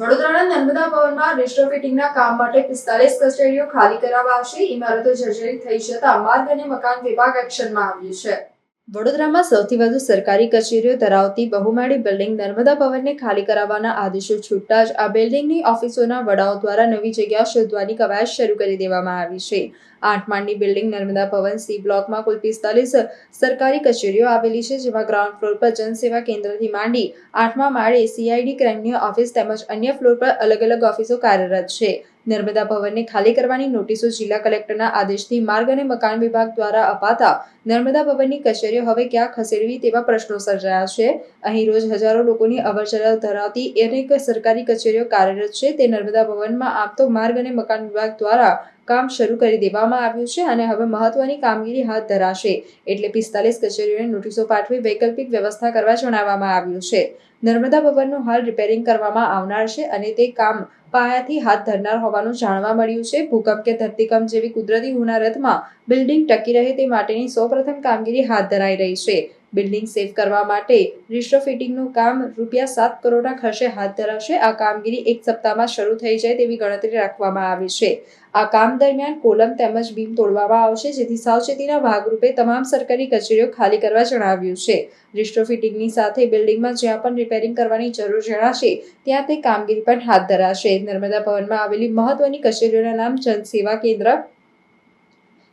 વડોદરાના નર્મદા ભવનમાં રિસ્ટ્રોફિટિંગના કામ માટે પિસ્તાલીસ કચેરીઓ ખાલી કરાવાશે. ઇમારતો જર્જરિત થઈ જતા માર્ગ અને મકાન વિભાગ એક્શનમાં આવ્યું છે. વડોદરામાં સૌથી વધુ સરકારી કચેરીઓ ધરાવતી બહુમાળી બિલ્ડિંગ નર્મદા ભવનને ખાલી કરાવવાના આદેશો છૂટતા જ આ બિલ્ડિંગની ઓફિસોના વડાઓ દ્વારા નવી જગ્યા શોધવાની કવાયત શરૂ કરી દેવામાં આવી છે. આઠ માળની બિલ્ડિંગ નર્મદા ભવન સી બ્લોકમાં કુલ પિસ્તાલીસ સરકારી કચેરીઓ આવેલી છે, જેમાં ગ્રાઉન્ડ ફ્લોર પર જનસેવા કેન્દ્રથી માંડી આઠમા માળે સીઆઈડી ક્રાઇમની ઓફિસ તેમજ અન્ય ફ્લોર પર અલગ અલગ ઓફિસો કાર્યરત છે. નર્મદા ભવનને ખાલી કરવાની નોટિસો જિલ્લા કલેક્ટરના આદેશથી માર્ગ અને મકાન વિભાગ દ્વારા અપાતા નર્મદા ભવનની કચેરીઓ હવે ક્યાં ખસેડવી તેવા પ્રશ્નો સર્જાયા છે. અહીં રોજ હજારો લોકોની અવરજવર ધરાવતી અનેક સરકારી કચેરીઓ કાર્યરત છે. તે નર્મદા ભવનમાં આપતો માર્ગ અને મકાન વિભાગ દ્વારા કામ શરૂ કરી દેવામાં આવ્યું છે અને હવે મહત્વની કામગીરી હાથ ધરાશે. એટલે પિસ્તાલીસ કચેરીઓને નોટિસો પાઠવી વૈકલ્પિક વ્યવસ્થા કરવા જણાવવામાં આવ્યું છે. નર્મદા ભવનનું હાલ રિપેરિંગ કરવામાં આવનાર છે અને તે કામ પાયાથી હાથ ધરનાર હોવાનું જાણવા મળ્યું છે. ભૂકંપ કે ધરતીકંપ જેવી કુદરતી હુનારતમાં બિલ્ડિંગ ટકી રહે તે માટેની સૌપ્રથમ કામગીરી હાથ ધરાઈ રહી છે. બિલ્ડિંગ સેફ કરવા માટે રિસ્ટ્રોફિટિંગનું કામ રૂપિયા સાત કરોડના ખર્ચે હાથ ધરાશે. આ કામગીરી એક સપ્તાહમાં શરૂ થઈ જાય તેવી ગણતરી રાખવામાં આવી છે. આ કામ દરમિયાન કોલમ તેમજ બીમ તોડવામાં આવશે, જેથી સાવચેતીના ભાગરૂપે તમામ સરકારી કચેરીઓ ખાલી કરવા જણાવ્યું છે. રિસ્ટ્રોફિટિંગની સાથે બિલ્ડિંગમાં જ્યાં પણ રિપેરિંગ કરવાની જરૂર જણાશે, ત્યાં તે કામગીરી પણ હાથ ધરાશે. નર્મદા ભવનમાં આવેલી મહત્વની કચેરીઓના નામ જનસેવા કેન્દ્ર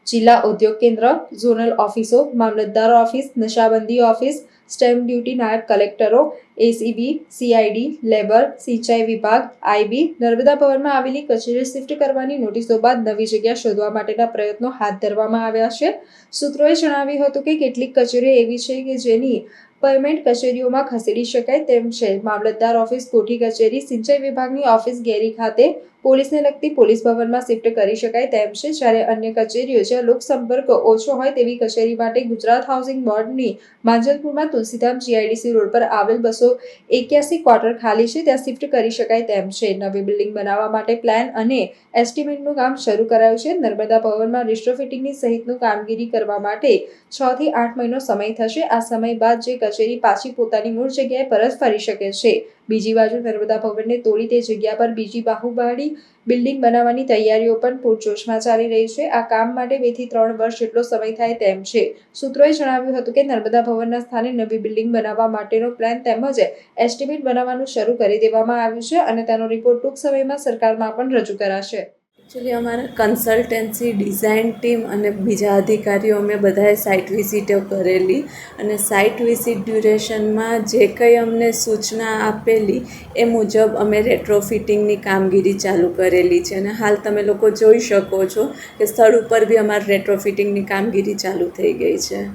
જિલ્લા ઉદ્યોગ કેન્દ્ર, ઝોનલ ઓફિસો, મામલતદાર ઓફિસ, નશાબંધી ઓફિસ, સ્ટેમ્પ ડ્યુટી નાયબ કલેક્ટરો એસીબી સીઆઈડી, લેબર, સિંચાઈ વિભાગ, આઈબી, નર્મદા ભવનમાં આવેલી કચેરીઓ શિફ્ટ કરવાની નોટિસો બાદ નવી જગ્યા શોધવા માટેના પ્રયત્નો હાથ ધરવામાં આવ્યા છે. સૂત્રોએ જણાવ્યું હતું કે કેટલીક કચેરીઓ એવી છે કે જેની પેમેન્ટ કચેરીઓમાં ખસેડી શકાય તેમ છે. મામલતદાર ઓફિસ કોઠી કચેરી, સિંચાઈ વિભાગની ઓફિસ ગેરી ખાતે પોલીસને લગતી પોલીસ ભવનમાં શિફ્ટ કરી શકાય તેમ છે. જ્યારે અન્ય કચેરીઓ જ્યાં લોકસંપર્ક ઓછો હોય તેવી કચેરી માટે ગુજરાત હાઉસિંગ બોર્ડની માંજલપુરમાં તુલસીધામ જીઆઈડીસી રોડ પર આવેલ બસો એક્યાસી ક્વાર્ટર ખાલી છે. ત્યાં શિફ્ટ કરી શકાય તેમ છે. નવી બિલ્ડિંગ બનાવવા માટે પ્લાન અને એસ્ટિમેટનું કામ શરૂ કરાયું છે. નર્મદા ભવનમાં રિસ્ટ્રોફિટિંગની સહિતનું કામગીરી કરવા માટે છ થી આઠ મહિનો સમય થશે. આ સમય બાદ જે કચેરી પાછી પોતાની મૂળ જગ્યાએ પરત ફરી શકે છે. બીજી બાજુ નર્મદા ભવનને તોડી તે જગ્યા પર બીજી બાહુબાડી બિલ્ડિંગ બનાવવાની તૈયારીઓ પણ પૂરજોશમાં ચાલી રહી છે. આ કામ માટે બેથી ત્રણ વર્ષ જેટલો સમય થાય તેમ છે. સૂત્રોએ જણાવ્યું હતું કે નર્મદા ભવનના સ્થાને નવી બિલ્ડિંગ બનાવવા માટેનો પ્લાન તેમજ એસ્ટિમેટ બનાવવાનું શરૂ કરી દેવામાં આવ્યું છે અને તેનો રિપોર્ટ ટૂંક સમયમાં સરકારમાં પણ રજૂ કરાશે. એકચ્યુઅલી અમારા કન્સલ્ટન્સી ડિઝાઇન ટીમ અને બીજા અધિકારીઓ અમે બધાએ સાઇટ વિઝિટો કરેલી અને સાઇટ વિઝિટ ડ્યુરેશનમાં જે કંઈ અમને સૂચના આપેલી એ મુજબ અમે રેટ્રોફિટિંગની કામગીરી ચાલુ કરેલી છે અને હાલ તમે લોકો જોઈ શકો છો કે સ્થળ ઉપર બી અમારી રેટ્રોફિટિંગની કામગીરી ચાલુ થઈ ગઈ છે.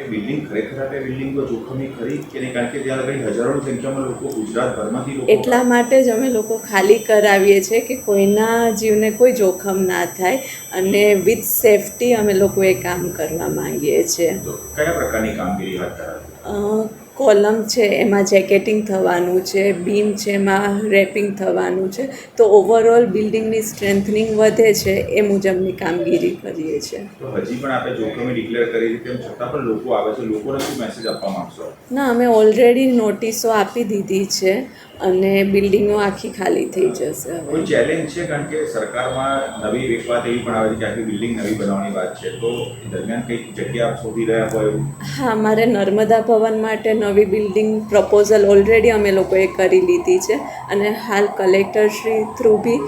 એ બિલ્ડિંગ ખરેખર આપણે બિલ્ડિંગ જોખમી ખરી કે નહીં કારણ કે ત્યાં લગી હજારોની સંખ્યામાં લોકો ગુજરાતભરમાંથી એટલા માટે જ અમે લોકો ખાલી કરાવીએ છીએ કે કોઈના જીવને કોઈ જોખમ ના થાય અને વિથ સેફટી અમે લોકો એ કામ કરવા માંગીએ છીએ. કયા પ્રકારની કામગીરી હાથ ધરાશે અ, કોલમ છે એમાં જેકેટિંગ થવાનું છે બીમ છે એમાં રેપિંગ થવાનું છે. તો ઓવરઓલ બિલ્ડિંગની સ્ટ્રેન્થનિંગ વધે છે એ મુજબની કામગીરી કરીએ છીએ. હજી પણ આપણે જોખમી ડિક્લેર કરી તેમ છતાં પણ લોકો આવે છે લોકોને શું મેસેજ આપવા માંગશો? ના અમે ઓલરેડી નોટિસો આપી દીધી છે અને બિલ્ડિંગો આખી ખાલી થઈ જશે કોઈ ચેલેન્જ છે? કારણ કે સરકારમાં નવી એક વાત એવી પણ આવે છે કે આખી બિલ્ડિંગ નવી બનાવવાની વાત છે. તો દરમિયાન કંઈક જગ્યા શોધી રહ્યા હોય હા મારે નર્મદા ભવન માટે નવી બિલ્ડિંગ પ્રપોઝલ ઓલરેડી અમે લોકોએ કરી લીધી છે અને હાલ કલેક્ટરશ્રી થ્રુ બી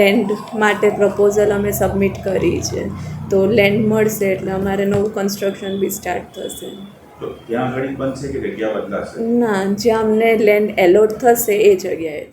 લેન્ડ માટે પ્રપોઝલ અમે સબમિટ કરી છે. તો લેન્ડ મળશે એટલે અમારે નવું કન્સ્ટ્રક્શન બી સ્ટાર્ટ થશે. ના જ્યાં અમને લેન્ડ એલોટ થશે એ જગ્યાએ.